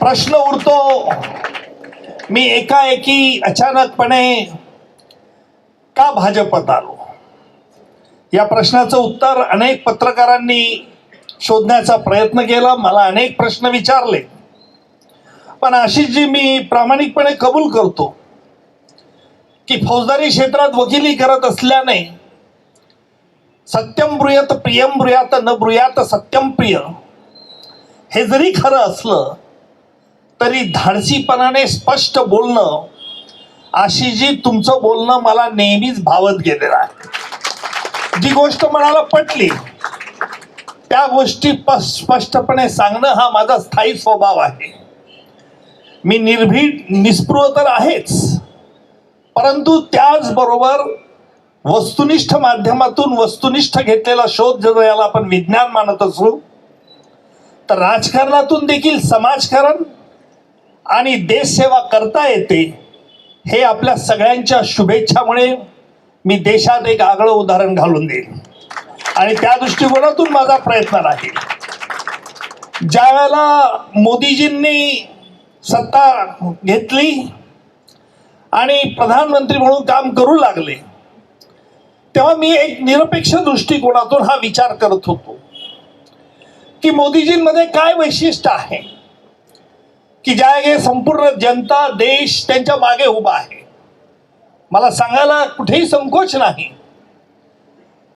प्रश्न उरतो. मी एकाएकी अचानकपणे का भाजपत आलो या प्रश्नाचं उत्तर अनेक पत्रकारांनी शोधण्याचा प्रयत्न केला. मला अनेक प्रश्न विचारले. पण अशी जी मी प्रामाणिकपणे कबूल करतो की फौजदारी क्षेत्रात वकिली करत असल्याने सत्यम ब्रुयात प्रियम ब्रुयात न ब्रुयात सत्यम प्रिय हे जरी खरं असलं तरी धाडसीपणाने स्पष्ट बोलणं अशी जी तुमचं बोलणं मला नेहमीच भावत गेलेलं आहे. जी गोष्ट मनाला पटली त्या गोष्टी प- स्पष्टपणे सांगणं हा माझा स्थायी स्वभाव आहे. मी निर्भीड निस्पृह तर आहेच परंतु त्याचबरोबर वस्तुनिष्ठ माध्यमातून वस्तुनिष्ठ घेतलेला शोध जर याला आपण विज्ञान मानत असू तर राजकारणातून देखील समाजकारण आणि देशसेवा करता येते हे आपल्या सगळ्यांच्या शुभेच्छामुळे मी देशात एक आगळं उदाहरण घालून देईन. आणि त्या दृष्टिकोनातून माझा प्रयत्न राहील. ज्या वेळेला मोदीजींनी सत्ता घेतली आणि प्रधानमंत्री म्हणून काम करू लागले तेव्हा मी एक निरपेक्ष दृष्टिकोनातून हा विचार करत होतो की मोदीजींमध्ये काय वैशिष्ट्य आहे? की ज्या संपूर्ण जनता देश त्यांच्या मागे उभा आहे. मला सांगायला कुठेही संकोच नाही.